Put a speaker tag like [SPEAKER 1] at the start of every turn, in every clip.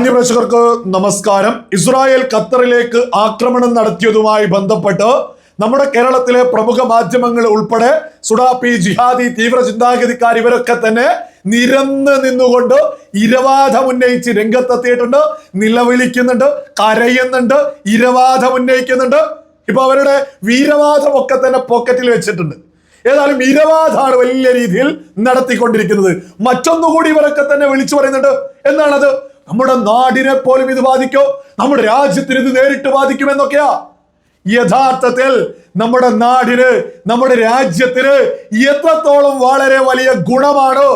[SPEAKER 1] മാന്യപ്രേക്ഷകർക്ക് നമസ്കാരം. ഇസ്രായേൽ ഖത്തറിലേക്ക് ആക്രമണം നടത്തിയതുമായി ബന്ധപ്പെട്ട് നമ്മുടെ കേരളത്തിലെ പ്രമുഖ മാധ്യമങ്ങൾ ഉൾപ്പെടെ സുഡാപ്പി ജിഹാദി തീവ്ര ചിന്താഗതിക്കാർ ഇവരൊക്കെ തന്നെ നിരന്ന് നിന്നുകൊണ്ട് ഇരവാദം ഉന്നയിച്ച് രംഗത്തെത്തിയിട്ടുണ്ട് നിലവിളിക്കുന്നുണ്ട് കരയുന്നുണ്ട് ഇരവാദം ഉന്നയിക്കുന്നുണ്ട്. ഇപ്പൊ അവരുടെ വീരവാദം ഒക്കെ തന്നെ പോക്കറ്റിൽ വെച്ചിട്ടുണ്ട്. ഏതായാലും ഇരവാദമാണ് വലിയ രീതിയിൽ നടത്തിക്കൊണ്ടിരിക്കുന്നത്. മറ്റൊന്നുകൂടി ഇവരൊക്കെ തന്നെ വിളിച്ചു പറയുന്നുണ്ട്. എന്താണത്? നമ്മുടെ നാടിനെ പോലും ഇത് ബാധിക്കോ? നമ്മുടെ രാജ്യത്തിന് ഇത് നേരിട്ട് ബാധിക്കുമെന്നൊക്കെയാ? യഥാർത്ഥത്തിൽ നമ്മുടെ നാടിന് നമ്മുടെ രാജ്യത്തിന് എത്രത്തോളം വളരെ വലിയ ഗുണമാണ്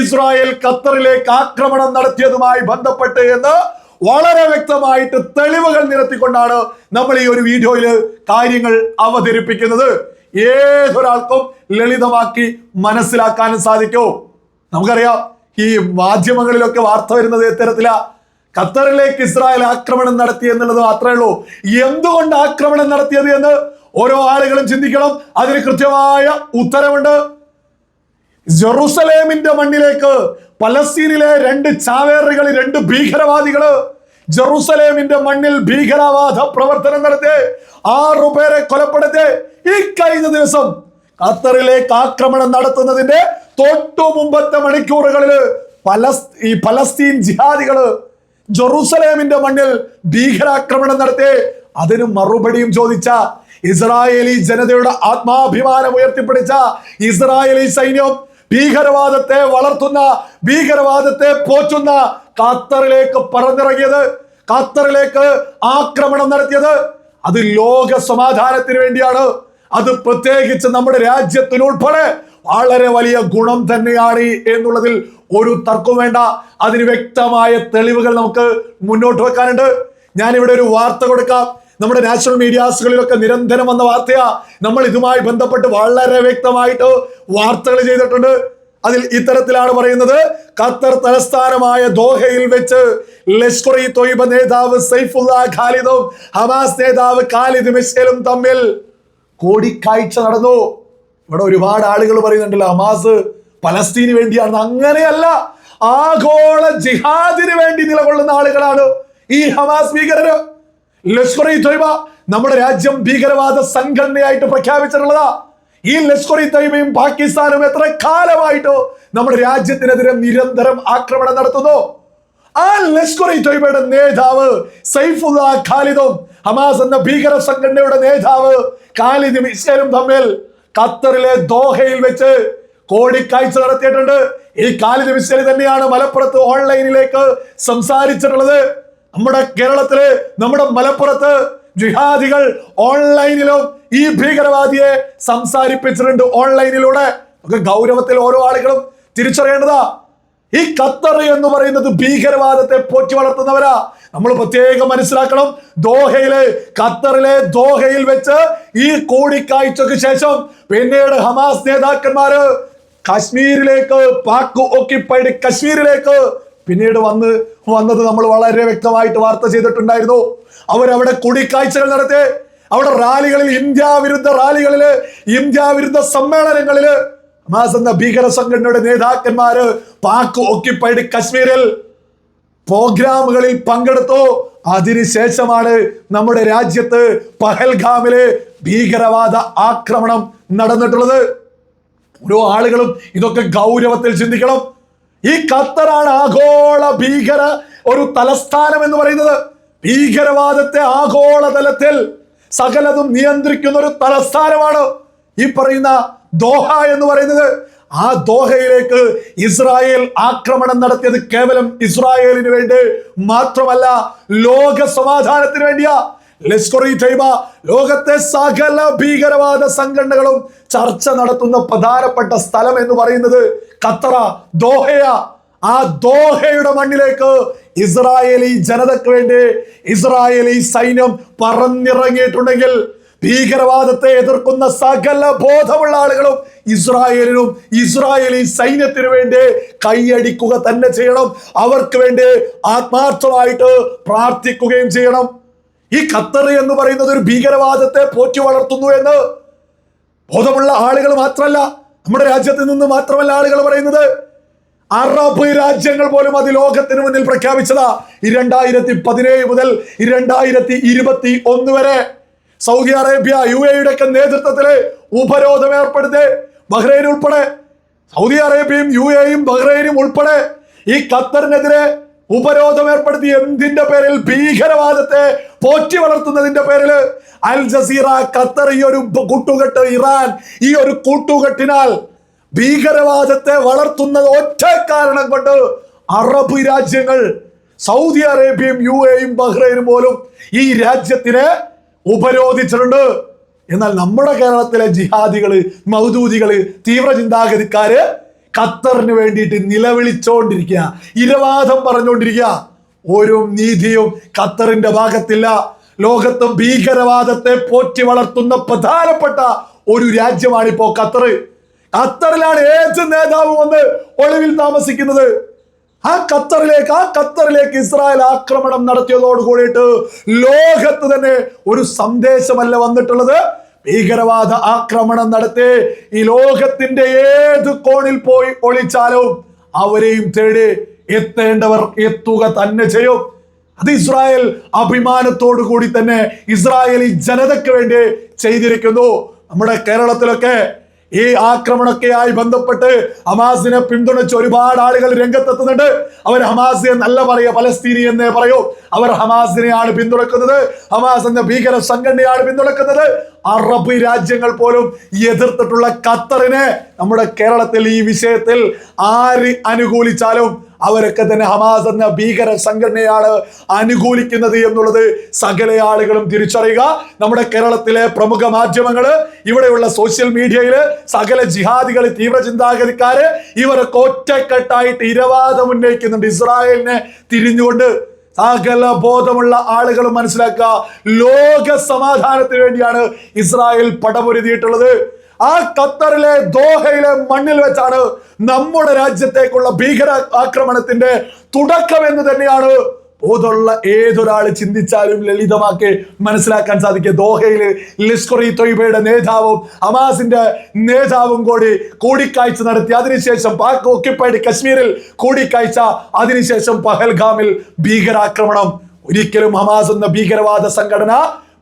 [SPEAKER 1] ഇസ്രായേൽ ഖത്തറിലേക്ക് ആക്രമണം നടത്തിയതുമായി ബന്ധപ്പെട്ട് എന്ന് വളരെ വ്യക്തമായിട്ട് തെളിവുകൾ നിരത്തിക്കൊണ്ടാണ് നമ്മൾ ഈ ഒരു വീഡിയോയിൽ കാര്യങ്ങൾ അവതരിപ്പിക്കുന്നത്. ഏതൊരാൾക്കും ലളിതമാക്കി മനസ്സിലാക്കാനും സാധിക്കൂ. നമുക്കറിയാം ഈ മാധ്യമങ്ങളിലൊക്കെ വാർത്ത വരുന്നത് ഇത്തരത്തിലാ. ഖത്തറിലേക്ക് ഇസ്രായേൽ ആക്രമണം നടത്തി എന്നുള്ളത് മാത്രമേ ഉള്ളൂ. എന്തുകൊണ്ട് ആക്രമണം നടത്തിയത് എന്ന് ഓരോ ആളുകളും ചിന്തിക്കണം. അതിന് കൃത്യമായ ഉത്തരവുണ്ട്. ജെറുസലേമിന്റെ മണ്ണിലേക്ക് പലസ്തീനിലെ രണ്ട് ചാവേറുകൾ രണ്ട് ഭീകരവാദികൾ ജെറുസലേമിന്റെ മണ്ണിൽ ഭീകരവാദ പ്രവർത്തനം നടത്തി. ആറുപേരെ കൊലപ്പെടുത്തി. ഈ കഴിഞ്ഞ ദിവസം ഖത്തറിലേക്ക് ആക്രമണം നടത്തുന്നതിന്റെ തൊട്ടു മുമ്പത്തെ മണിക്കൂറുകളിൽ ഈ പലസ്തീൻ ജിഹാദികൾ ജെറുസലേമിന്റെ മണ്ണിൽ ഭീകരാക്രമണം നടത്തി. അതിന് മറുപടിയും ചോദിച്ച ഇസ്രായേലി ജനതയുടെ ആത്മാഭിമാനം ഉയർത്തിപ്പിടിച്ച ഇസ്രായേലി സൈന്യം ഭീകരവാദത്തെ വളർത്തുന്ന ഭീകരവാദത്തെ പോറ്റുന്ന ഖത്തറിലേക്ക് പറന്നിറങ്ങിയത് ഖത്തറിലേക്ക് ആക്രമണം നടത്തിയത് അത് ലോക സമാധാനത്തിന് വേണ്ടിയാണ്. അത് പ്രത്യേകിച്ച് നമ്മുടെ രാജ്യത്തിനുൾപ്പെടെ വളരെ വലിയ ഗുണം തന്നെയാണ് എന്നുള്ളതിൽ ഒരു തർക്കവും വേണ്ട. അതിന് വ്യക്തമായ തെളിവുകൾ നമുക്ക് മുന്നോട്ട് വെക്കാനുണ്ട്. ഞാനിവിടെ ഒരു വാർത്ത കൊടുക്കാം. നമ്മുടെ നാഷണൽ മീഡിയാസുകളിലൊക്കെ നിരന്തരം വന്ന വാർത്തയാ. നമ്മൾ ഇതുമായി ബന്ധപ്പെട്ട് വളരെ വ്യക്തമായിട്ട് വാർത്തകൾ ചെയ്തിട്ടുണ്ട്. അതിൽ ഇത്തരത്തിലാണ് പറയുന്നത്. ഖത്തർ തലസ്ഥാനമായ ദോഹയിൽ വെച്ച് ലഷ്കർ ഇ തൊയ്ബ നേതാവ് സൈഫുല്ല ഖാലിദും ഹമാസ് നേതാവ് ഖാലിദ് മിഷേലും തമ്മിൽ കൂടിക്കാഴ്ച നടന്നു. ഇവിടെ ഒരുപാട് ആളുകൾ പറയുന്നുണ്ടല്ലോ ഹമാസ് പലസ്തീന് വേണ്ടിയാണ് അങ്ങനെയല്ല ആഗോള ജിഹാദിന് വേണ്ടി നിലകൊള്ളുന്ന ആളുകളാണ് ഈ ഹമാസ് ഭീകരര്. ലഷ്കർ ഇ തൊയ്ബ നമ്മുടെ രാജ്യം ഭീകരവാദ സംഘടനയായിട്ട് പ്രഖ്യാപിച്ചിട്ടുള്ളതാ. ഈ ലഷ്കർ ഇ തൊയ്ബയും പാകിസ്ഥാനും എത്ര കാലമായിട്ടോ നമ്മുടെ രാജ്യത്തിനെതിരെ നിരന്തരം ആക്രമണം നടത്തുന്നു? ആ ലഷ്കർ തൊയ്ബയുടെ നേതാവ് സൈഫുല്ല ഖാലിദും ഹമാസ് എന്ന ഭീകര സംഘടനയുടെ നേതാവ് ഖാലിദും ഇസ്രേലും തമ്മിൽ ഖത്തറിലെ ദോഹയിൽ വെച്ച് കോടിക്കാഴ്ച നടത്തിയിട്ടുണ്ട്. ഈ ഖാലിദ് ഇസ്രയേൽ തന്നെയാണ് മലപ്പുറത്ത് ഓൺലൈനിലേക്ക് സംസാരിച്ചിട്ടുള്ളത്. നമ്മുടെ കേരളത്തിൽ നമ്മുടെ മലപ്പുറത്ത് ജിഹാദികൾ ഓൺലൈനിലും ഈ ഭീകരവാദിയെ സംസാരിപ്പിച്ചിട്ടുണ്ട്. ഓൺലൈനിലൂടെ ഗൗരവത്തിൽ ഓരോ ആളുകളും തിരിച്ചറിയേണ്ടതാ. ഈ ഖത്തർ എന്ന് പറയുന്നത് ഭീകരവാദത്തെ പോറ്റി വളർത്തുന്നവരാ. നമ്മൾ പ്രത്യേകം മനസ്സിലാക്കണം ദോഹയിലെ ഖത്തറിലെ ദോഹയിൽ വെച്ച് ഈ കൂടിക്കാഴ്ചക്ക് ശേഷം പിന്നീട് ഹമാസ് നേതാക്കന്മാര് കാശ്മീരിലേക്ക് പാക് ഓക്കിപ്പൈഡ് കശ്മീരിലേക്ക് പിന്നീട് വന്ന് വന്നത് നമ്മൾ വളരെ വ്യക്തമായിട്ട് വാർത്ത ചെയ്തിട്ടുണ്ടായിരുന്നു. അവരവിടെ കൂടിക്കാഴ്ചകൾ നടത്തി. അവിടെ റാലികളിൽ ഇന്ത്യ വിരുദ്ധ റാലികളിൽ ഇന്ത്യ വിരുദ്ധ സമ്മേളനങ്ങളിൽ ഹമാസ് എന്ന ഭീകര സംഘടനയുടെ നേതാക്കന്മാര് പാക് ഓക്യുപ്പൈഡ് കശ്മീരിൽ പ്രോഗ്രാമുകളിൽ പങ്കെടുത്തു. അതിനുശേഷമാണ് നമ്മുടെ രാജ്യത്ത് പഹൽഗാമിൽ ഭീകരവാദ ആക്രമണം നടന്നിട്ടുള്ളത്. ഓരോ ആളുകളും ഇതൊക്കെ ഗൗരവത്തിൽ ചിന്തിക്കണം. ഈ ഖത്തറാണ് ആഗോള ഭീകര ഒരു തലസ്ഥാനം എന്ന് പറയുന്നത്. ഭീകരവാദത്തെ ആഗോളതലത്തിൽ സകലതും നിയന്ത്രിക്കുന്ന ഒരു തലസ്ഥാനമാണ്. ഈ പറയുന്ന ദോഹ എന്ന് പറയുന്നത് ആ ദോഹയിലേക്ക് ഇസ്രായേൽ ആക്രമണം നടത്തിയത് കേവലം ഇസ്രായേലിന് വേണ്ടി മാത്രമല്ല ലോക സമാധാനത്തിന് വേണ്ടിയാ. ലോകത്തെ സകല ഭീകരവാദ സംഘടനകളും ചർച്ച നടത്തുന്ന പ്രധാനപ്പെട്ട സ്ഥലം എന്ന് പറയുന്നത് ഖത്തറ ദോഹയ. ആ ദോഹയുടെ മണ്ണിലേക്ക് ഇസ്രായേലി ജനതയ്ക്ക് വേണ്ടി ഇസ്രായേലി സൈന്യം പറന്നിറങ്ങിയിട്ടുണ്ടെങ്കിൽ ഭീകരവാദത്തെ എതിർക്കുന്ന സകല ബോധമുള്ള ആളുകളും ഇസ്രായേലിനും ഇസ്രായേലി സൈന്യത്തിനു വേണ്ടി കൈയടിക്കുക തന്നെ ചെയ്യണം. അവർക്ക് വേണ്ടി ആത്മാർത്ഥമായിട്ട് പ്രാർത്ഥിക്കുകയും ചെയ്യണം. ഈ ഖത്തർ എന്ന് പറയുന്നത് ഒരു ഭീകരവാദത്തെ പോറ്റി വളർത്തുന്നു എന്ന് ബോധമുള്ള ആളുകൾ മാത്രമല്ല നമ്മുടെ രാജ്യത്ത് നിന്ന് മാത്രമല്ല ആളുകൾ പറയുന്നത്. അറബ് രാജ്യങ്ങൾ പോലും അത് ലോകത്തിന് മുന്നിൽ പ്രഖ്യാപിച്ചതാ. രണ്ടായിരത്തി പതിനേഴ് മുതൽ രണ്ടായിരത്തി ഇരുപത്തി ഒന്ന് വരെ. സൗദി അറേബ്യ യു എയുടെ ഒക്കെ നേതൃത്വത്തിൽ ഉപരോധം ഏർപ്പെടുത്തി. ബഹ്റൈൻ ഉൾപ്പെടെ സൗദി അറേബ്യയും യു എയും ബഹ്റൈനും ഉൾപ്പെടെ ഈ ഖത്തറിനെതിരെ ഉപരോധം ഏർപ്പെടുത്തി. എന്തിന്റെ പേരിൽ? ഭീകരവാദത്തെ പോറ്റി വളർത്തുന്നതിന്റെ പേരിൽ അൽ ജസീറ ഖത്തർ ഈ ഒരു കൂട്ടുകെട്ട് ഇറാൻ ഈ ഒരു കൂട്ടുകെട്ടിനാൽ ഭീകരവാദത്തെ വളർത്തുന്നത് ഒറ്റ കാരണം കൊണ്ട് അറബ് രാജ്യങ്ങൾ സൗദി അറേബ്യയും യു എയും ബഹ്റൈനും പോലും ഈ രാജ്യത്തിനെ ഉപരോധിച്ചിട്ടുണ്ട്. എന്നാൽ നമ്മുടെ കേരളത്തിലെ ജിഹാദികൾ മൗദൂദികൾ തീവ്ര ചിന്താഗതിക്കാര് ഖത്തറിന് വേണ്ടിയിട്ട് നിലവിളിച്ചോണ്ടിരിക്കുക ഇരവാദം പറഞ്ഞുകൊണ്ടിരിക്കുക ഒരു നീതിയും ഖത്തറിന്റെ ഭാഗത്തില്ല. ലോകത്ത് ഭീകരവാദത്തെ പോറ്റി വളർത്തുന്ന പ്രധാനപ്പെട്ട ഒരു രാജ്യമാണിപ്പോ ഖത്തർ ഖത്തറിലാണ് ഏത് നേതാവ് വന്ന് ഒളിവിൽ താമസിക്കുന്നത്? ആ ഖത്തറിലേക്ക് ആ ഖത്തറിലേക്ക് ഇസ്രായേൽ ആക്രമണം നടത്തിയതോട് കൂടിയിട്ട് ലോകത്ത് തന്നെ ഒരു സന്ദേശമല്ല വന്നിട്ടുള്ളത്. ഭീകരവാദ ആക്രമണം നടത്തി ഈ ലോകത്തിന്റെ ഏത് കോണിൽ പോയി ഒളിച്ചാലും അവരെയും തേടി എത്തേണ്ടവർ എത്തുക തന്നെ ചെയ്യും. അത് ഇസ്രായേൽ അഭിമാനത്തോടു കൂടി തന്നെ ഇസ്രായേലി ജനതയ്ക്ക് വേണ്ടി ചെയ്തിരിക്കുന്നു. നമ്മുടെ കേരളത്തിലൊക്കെ ഈ ആക്രമണൊക്കെയായി ബന്ധപ്പെട്ട് ഹമാസിനെ പിന്തുണച്ച് ഒരുപാട് ആളുകൾ രംഗത്തെത്തുന്നുണ്ട്. അവർ ഹമാസിനെ നല്ല പറയുക പലസ്തീനി എന്നേ പറയൂ. അവർ ഹമാസിനെയാണ് പിന്തുണക്കുന്നത്. ഹമാസ് എന്ന ഭീകര സംഘടനയാണ് പിന്തുണക്കുന്നത്. അറബ് രാജ്യങ്ങൾ പോലും എതിർത്തിട്ടുള്ള ഖത്തറിനെ നമ്മുടെ കേരളത്തിൽ ഈ വിഷയത്തിൽ ആര് അനുകൂലിച്ചാലും അവരൊക്കെ തന്നെ ഹമാസ് എന്ന ഭീകര സംഘടനയാണ് അനുകൂലിക്കുന്നത് എന്നുള്ളത് സകല ആളുകളും തിരിച്ചറിയുക. നമ്മുടെ കേരളത്തിലെ പ്രമുഖ മാധ്യമങ്ങൾ ഇവിടെയുള്ള സോഷ്യൽ മീഡിയയിൽ സകല ജിഹാദികൾ തീവ്ര ചിന്താഗതിക്കാര് ഇവരൊക്കെ ഒറ്റക്കെട്ടായിട്ട് ഇരവാദം ഉന്നയിക്കുന്നുണ്ട്. ഇസ്രായേലിനെ തിരിഞ്ഞുകൊണ്ട് സകല ബോധമുള്ള ആളുകൾ മനസ്സിലാക്കുക. ലോക സമാധാനത്തിന് വേണ്ടിയാണ് ഇസ്രായേൽ പടപൊരുതിയിട്ടുള്ളത്. ആ ഖത്തറിലെ ദോഹയിലെ മണ്ണിൽ വെച്ചാണ് നമ്മുടെ രാജ്യത്തേക്കുള്ള ഭീകര ആക്രമണത്തിന്റെ തുടക്കം എന്ന് തന്നെയാണ് ബോധമുള്ള ഏതൊരാൾ ചിന്തിച്ചാലും ലളിതമാക്കി മനസ്സിലാക്കാൻ സാധിക്കും ദോഹയിൽ ലിസ്കുറി തൊയ്ബയുടെ നേതാവും അമാസിന്റെ നേതാവും കൂടി കൂടിക്കാഴ്ച നടത്തി. അതിനുശേഷം പാക് ഓക്യുപ്പൈഡ് കശ്മീരിൽ കൂടിക്കാഴ്ച. അതിനുശേഷം പഹൽഗാമിൽ ഭീകരാക്രമണം. ഒരിക്കലും ഹമാസ് എന്ന ഭീകരവാദ സംഘടന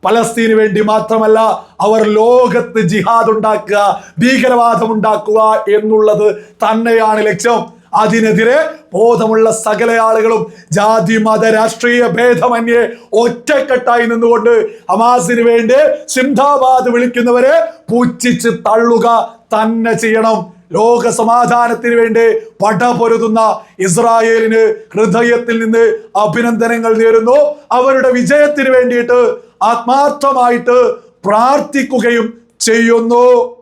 [SPEAKER 1] പലസ്തീന് വേണ്ടി മാത്രമല്ല അവർ ലോകത്ത് ജിഹാദ് ഉണ്ടാക്കുക ഭീകരവാദം ഉണ്ടാക്കുക എന്നുള്ളത് തന്നെയാണ് ലക്ഷ്യം. അതിനെതിരെ ബോധമുള്ള സകല ആളുകളും ജാതി മത രാഷ്ട്രീയ ഭേദമന്യേ ഒറ്റക്കെട്ടായി നിന്നുകൊണ്ട് ഹമാസിന് വേണ്ടി സിന്ധാബാദ് വിളിക്കുന്നവരെ പൂച്ഛിച്ച് തള്ളുക തന്നെ ചെയ്യണം. ലോക സമാധാനത്തിന് വേണ്ടി പട പൊരുതുന്ന ഇസ്രായേലിന് ഹൃദയത്തിൽ നിന്ന് അഭിനന്ദനങ്ങൾ നേരുന്നു. അവരുടെ വിജയത്തിന് വേണ്ടിയിട്ട് ആത്മാർത്ഥമായിട്ട് പ്രാർത്ഥിക്കുകയും ചെയ്യുന്നു.